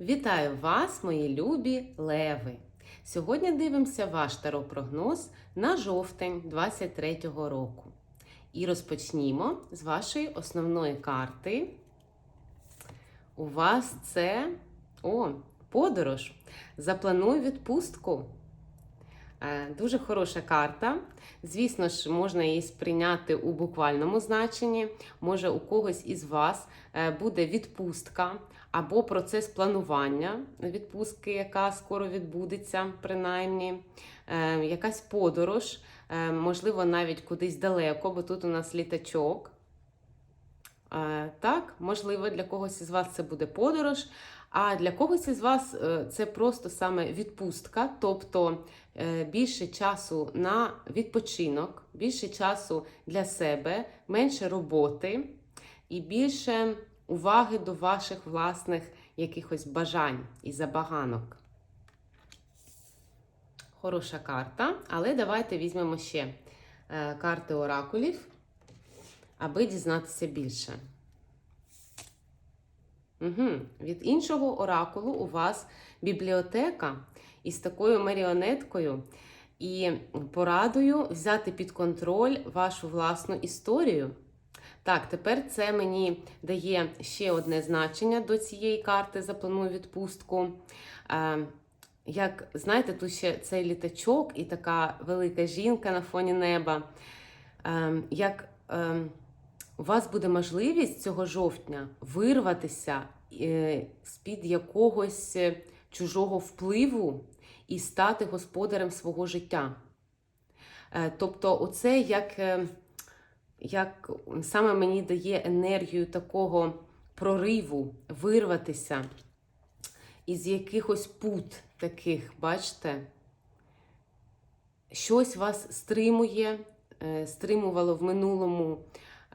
Вітаю вас, мої любі леви! Сьогодні дивимося ваш таропрогноз на жовтень 23-го року. І розпочнімо з вашої основної карти. У вас це о, подорож. Заплануй відпустку. Е, Дуже хороша карта. Звісно ж, можна її сприйняти у буквальному значенні. Може, у когось із вас е, буде відпустка або процес планування відпустки, яка скоро відбудеться, принаймні, Е, якась подорож, е, можливо, навіть кудись далеко, бо тут у нас літачок. Е, Так, можливо, для когось із вас це буде подорож, а для когось із вас це просто саме відпустка, тобто більше часу на відпочинок, більше часу для себе, менше роботи і більше уваги до ваших власних якихось бажань і забаганок. Хороша карта, але давайте візьмемо ще е, карти оракулів, аби дізнатися більше. Угу. Від іншого оракулу у вас бібліотека із такою маріонеткою і порадою взяти під контроль вашу власну історію. Так, тепер це мені дає ще одне значення до цієї карти Запланую відпустку. Е, як знаєте, тут ще цей літачок і така велика жінка на фоні неба. Е, як е, у вас буде можливість цього жовтня вирватися з-під якогось чужого впливу і стати господарем свого життя. Тобто, оце як, як саме мені дає енергію такого прориву, вирватися із якихось пут таких, бачите? Щось вас стримує, е, стримувало в минулому.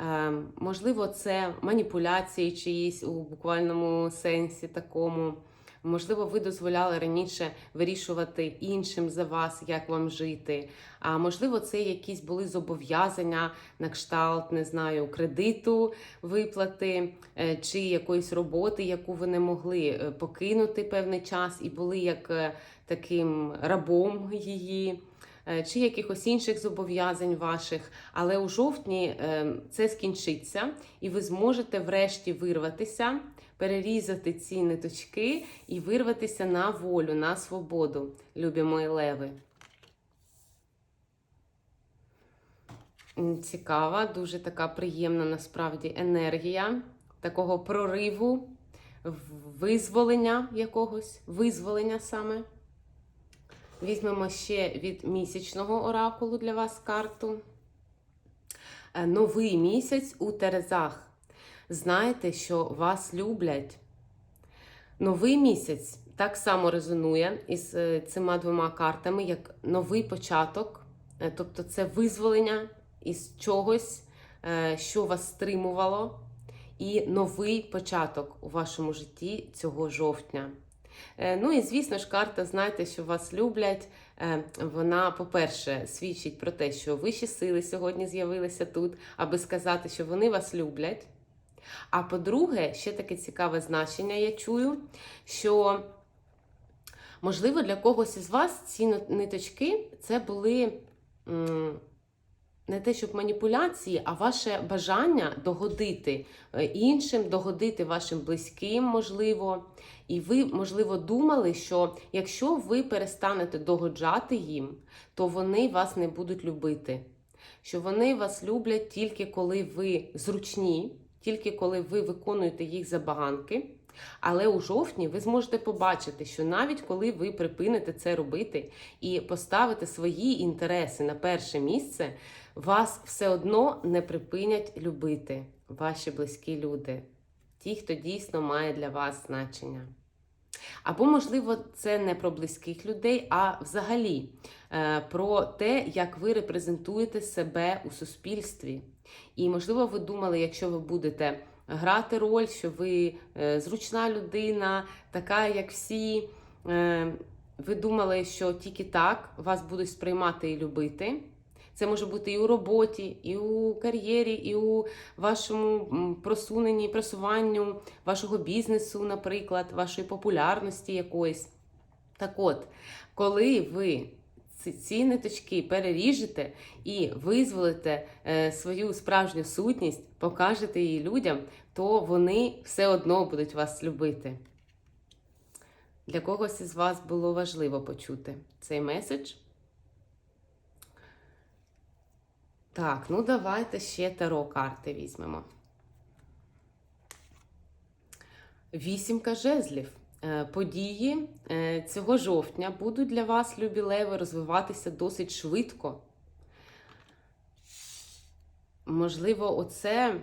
Е, Можливо, це маніпуляції чиїсь у буквальному сенсі такому. Можливо, ви дозволяли раніше вирішувати іншим за вас, як вам жити. А можливо, це якісь були зобов'язання на кшталт, не знаю, кредиту, виплати е, чи якоїсь роботи, яку ви не могли е, покинути певний час, і були як е, таким рабом її. Е, Чи якихось інших зобов'язань ваших, але у жовтні е, це скінчиться, і ви зможете врешті вирватися, перерізати ці ниточки і вирватися на волю, на свободу, любі мої леви. Цікава, дуже така приємна насправді енергія такого прориву, визволення якогось, визволення саме. Візьмемо ще від місячного оракулу для вас карту. Е, Новий місяць у Терезах. Знайте, що вас люблять. Новий місяць так само резонує із е, цими двома картами, як новий початок, Е, тобто це визволення із чогось, що вас стримувало, і новий початок у вашому житті цього жовтня. Е, Ну і звісно ж, карта, знаєте, що вас люблять. Е, Вона, по-перше, свідчить про те, що вищі сили сьогодні з'явилися тут, аби сказати, що вони вас люблять. А по-друге, ще таке цікаве значення я чую, що, можливо, для когось із вас ці ниточки це були не те, щоб маніпуляції, а ваше бажання догодити е, іншим, догодити вашим близьким, можливо. І ви, можливо, думали, що якщо ви перестанете догоджати їм, то вони вас не будуть любити. Що вони вас люблять тільки коли ви зручні, тільки коли ви виконуєте їх забаганки. Але у жовтні ви зможете побачити, що навіть коли ви припините це робити і поставите свої інтереси на перше місце, вас все одно не припинять любити ваші близькі люди, ті, хто дійсно має для вас значення. Або, можливо, це не про близьких людей, а взагалі е, про те, як ви репрезентуєте себе у суспільстві. І, можливо, ви думали, якщо ви будете грати роль, що ви е, зручна людина, така, як всі. е, Ви думали, що тільки так вас будуть сприймати і любити. Це може бути і у роботі, і у кар'єрі, і у вашому просуненні, просуванню вашого бізнесу, наприклад, вашої популярності якоїсь. Так от, коли ви ці, ниточки переріжете і визволите е, свою справжню сутність, покажете її людям, то вони все одно будуть вас любити. Для когось із вас було важливо почути цей меседж. Так, ну давайте ще таро карти візьмемо. Вісімка жезлів. Е, Події е, цього жовтня будуть для вас, любі леви, розвиватися досить швидко. Можливо, оце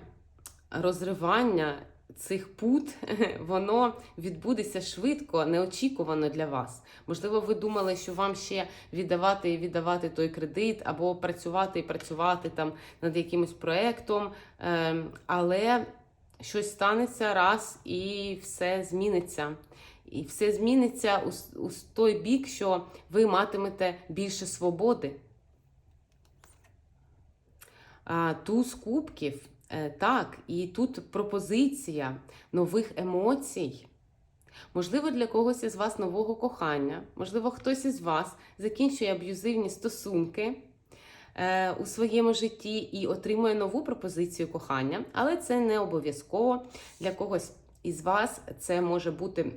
розривання цих пут, воно відбудеться швидко, неочікувано для вас. Можливо, ви думали, що вам ще віддавати і віддавати той кредит, або працювати і працювати там над якимось проєктом, ем, але щось станеться раз і все зміниться. І все зміниться у, у той бік, що ви матимете більше свободи. А, туз кубків, е, так, і тут пропозиція нових емоцій. Можливо, для когось із вас нового кохання, можливо, хтось із вас закінчує аб'юзивні стосунки у своєму житті і отримує нову пропозицію кохання, але це не обов'язково. Для когось із вас це може бути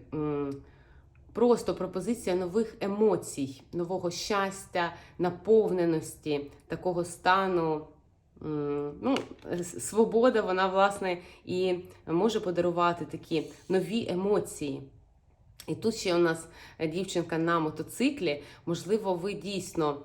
просто пропозиція нових емоцій, нового щастя, наповненості, такого стану. Ну, свобода, вона, власне, і може подарувати такі нові емоції. І тут ще у нас е, дівчинка на мотоциклі. Можливо, ви дійсно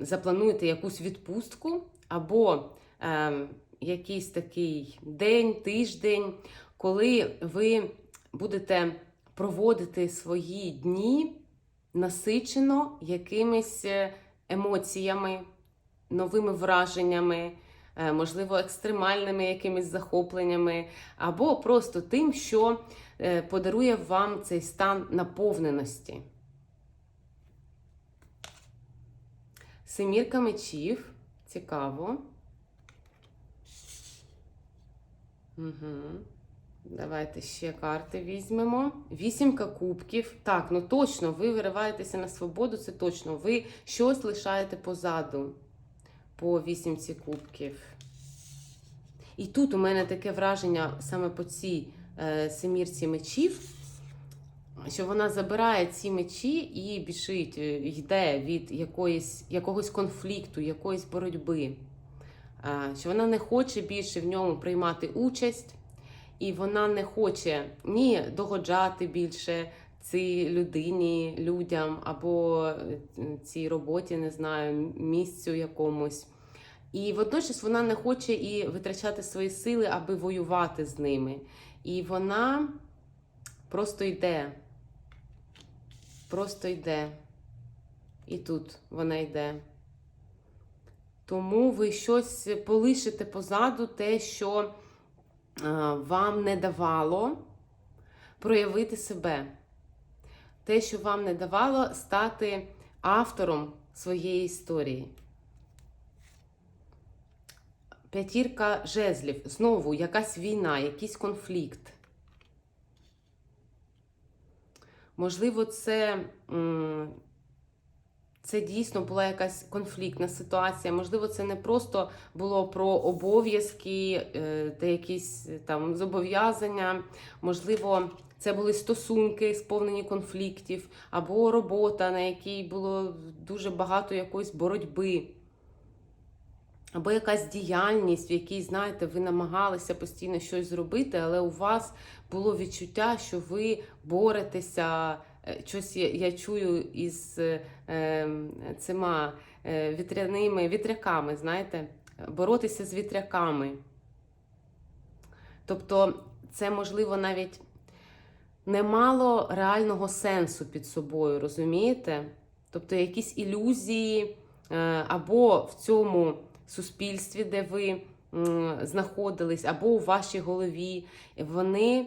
заплануєте якусь відпустку або ем, якийсь такий день, тиждень, коли ви будете проводити свої дні насичено якимись е, емоціями, новими враженнями, е, можливо, екстремальними якимись захопленнями, або просто тим, що е, подарує вам цей стан наповненості. Семірка мечів. Цікаво. Угу. Давайте ще карти візьмемо. Вісімка кубків. Так, ну точно, ви вириваєтеся на свободу, це точно. Ви щось лишаєте позаду по вісімці кубків. І тут у мене таке враження саме по цій е, семірці мечів, що вона забирає ці мечі і біжить, е, йде від якоїсь, якогось конфлікту, якоїсь боротьби. Е, що вона не хоче більше в ньому приймати участь, і вона не хоче ні догоджати більше цій людині, людям або е, цій роботі, не знаю, місцю якомусь. І водночас вона не хоче і витрачати свої сили, аби воювати з ними. І вона просто йде. Просто йде. І тут вона йде. Тому ви щось полишите позаду, те, що е, вам не давало проявити себе. Те, що вам не давало стати автором своєї історії. П'ятірка жезлів. Знову якась війна, якийсь конфлікт. Можливо, це, це дійсно була якась конфліктна ситуація. Можливо, це не просто було про обов'язки е, та якісь е, там зобов'язання. Можливо, це були стосунки, сповнені конфліктів, або робота, на якій було дуже багато якоїсь боротьби. Або якась діяльність, в якій, знаєте, ви намагалися постійно щось зробити, але у вас було відчуття, що ви боретеся. е, Щось я, я чую із е, е, цими е, вітряними вітряками, знаєте, боротися з вітряками. Тобто, це можливо навіть не мало реального сенсу під собою, розумієте? Тобто якісь ілюзії е, або в цьому суспільстві, де ви знаходились, або у вашій голові, вони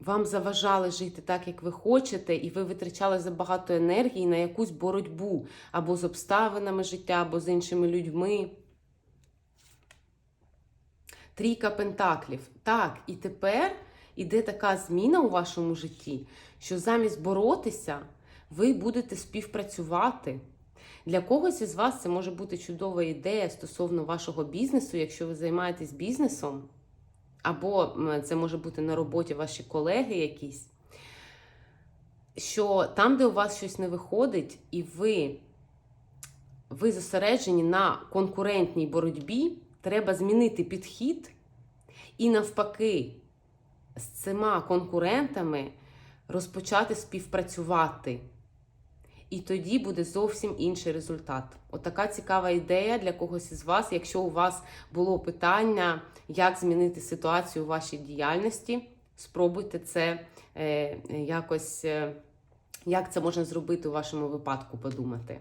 вам заважали жити так, як ви хочете, і ви витрачали забагато енергії на якусь боротьбу або з обставинами життя, або з іншими людьми. Трійка пентаклів. Так, і тепер іде така зміна у вашому житті, що замість боротися, ви будете співпрацювати. Для когось із вас це може бути чудова ідея стосовно вашого бізнесу, якщо ви займаєтесь бізнесом, або це може бути на роботі ваші колеги якісь. Що там, де у вас щось не виходить, і ви, ви зосереджені на конкурентній боротьбі, треба змінити підхід і навпаки з цими конкурентами розпочати співпрацювати. І тоді буде зовсім інший результат. Отака цікава ідея для когось із вас. Якщо у вас було питання, як змінити ситуацію у вашій діяльності, спробуйте це е, якось, е, як це можна зробити у вашому випадку, подумати.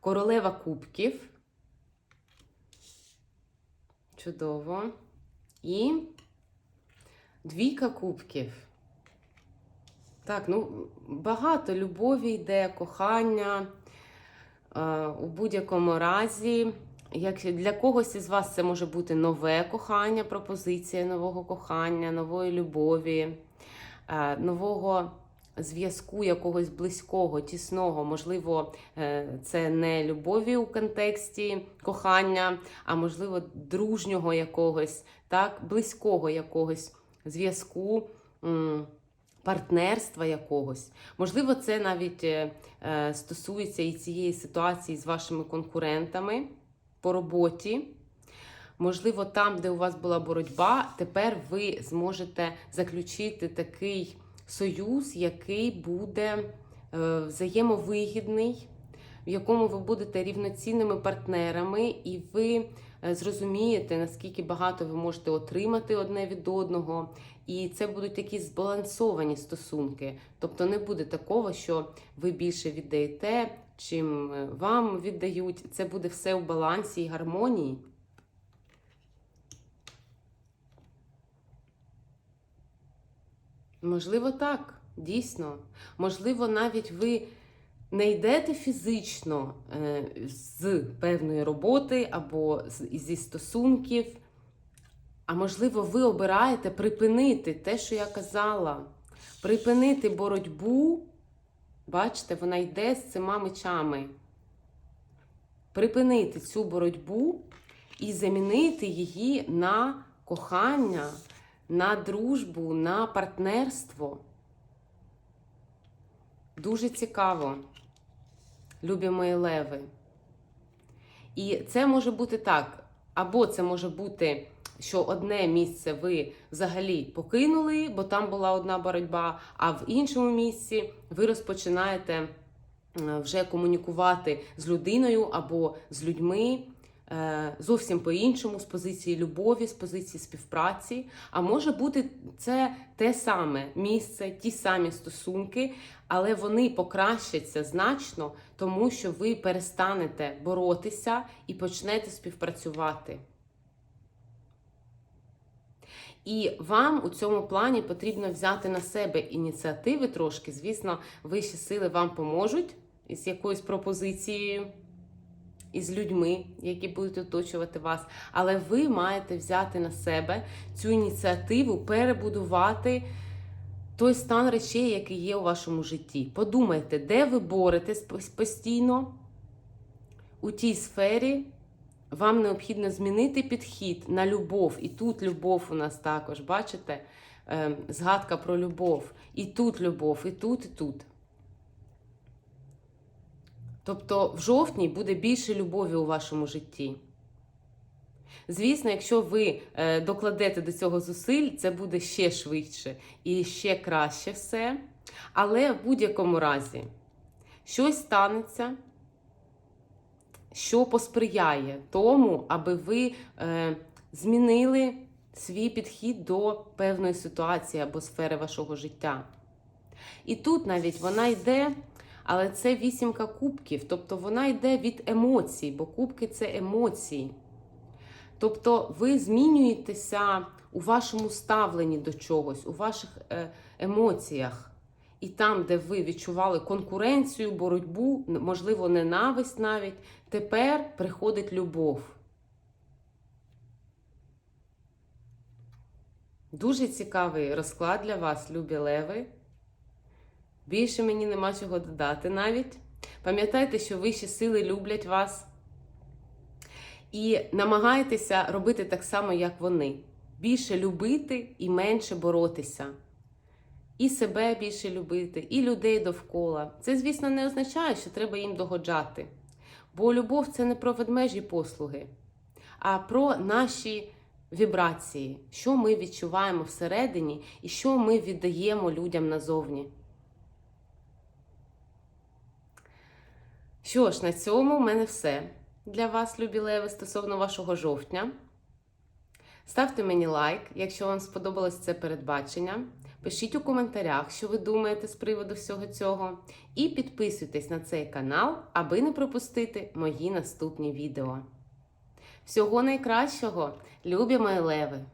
Королева кубків. Чудово. І двійка кубків. Так, ну багато любові йде, кохання. Е, у будь-якому разі, як для когось із вас це може бути нове кохання, пропозиція нового кохання, нової любові, е, нового зв'язку якогось близького, тісного. Можливо, е, це не любові у контексті кохання, а можливо, дружнього якогось, так, близького якогось зв'язку. Партнерства якогось. Можливо, це навіть е, е, стосується і цієї ситуації з вашими конкурентами по роботі. Можливо, там, де у вас була боротьба, тепер ви зможете заключити такий союз, який буде е, взаємовигідний, в якому ви будете рівноцінними партнерами, і ви зрозумієте, наскільки багато ви можете отримати одне від одного. І це будуть такі збалансовані стосунки. Тобто не буде такого, що ви більше віддаєте, чим е, вам віддають. Це буде все в балансі і гармонії. Можливо, так, дійсно. Можливо, навіть ви не йдете фізично е, з певної роботи або зі стосунків. А можливо, ви обираєте припинити те, що я казала, припинити боротьбу. Бачите, вона йде з цими мечами. Припинити цю боротьбу і замінити її на кохання, на дружбу, на партнерство. Дуже цікаво, любі мої леви. І це може бути так. Або це може бути, що одне місце ви взагалі покинули, бо там була одна боротьба, а в іншому місці ви розпочинаєте е, вже комунікувати з людиною або з людьми зовсім по-іншому, з позиції любові, з позиції співпраці. А може бути це те саме місце, ті самі стосунки, але вони покращаться значно, тому що ви перестанете боротися і почнете співпрацювати. І вам у цьому плані потрібно взяти на себе ініціативи трошки. Звісно, вищі сили вам поможуть із якоюсь пропозицією, із людьми, які будуть оточувати вас. Але ви маєте взяти на себе цю ініціативу, перебудувати той стан речей, який є у вашому житті. Подумайте, де ви боретесь постійно у тій сфері. Вам необхідно змінити підхід на любов. І тут любов у нас також, бачите? Ем, Згадка про любов. І тут любов, і тут, і тут. Тобто в жовтні буде більше любові у вашому житті. Звісно, якщо ви е, докладете до цього зусиль, це буде ще швидше і ще краще все. Але в будь-якому разі щось станеться, що посприяє тому, аби ви е, змінили свій підхід до певної ситуації або сфери вашого життя. І тут навіть вона йде, але це вісімка кубків, тобто вона йде від емоцій, бо кубки це емоції. Тобто ви змінюєтеся у вашому ставленні до чогось, у ваших е, емоціях. І там, де ви відчували конкуренцію, боротьбу, можливо, ненависть навіть, тепер приходить любов. Дуже цікавий розклад для вас, любі леви. Більше мені нема чого додати навіть. Пам'ятайте, що вищі сили люблять вас. І намагайтеся робити так само, як вони. Більше любити і менше боротися. І себе більше любити, і людей довкола. Це, звісно, не означає, що треба їм догоджати. Бо любов це не про ведмежі послуги, а про наші вібрації, що ми відчуваємо всередині і що ми віддаємо людям назовні. Що ж, на цьому в мене все для вас, любі леви, стосовно вашого жовтня. Ставте мені лайк, якщо вам сподобалось це передбачення. Пишіть у коментарях, що ви думаєте з приводу всього цього. І підписуйтесь на цей канал, аби не пропустити мої наступні відео. Всього найкращого, любі мої леви!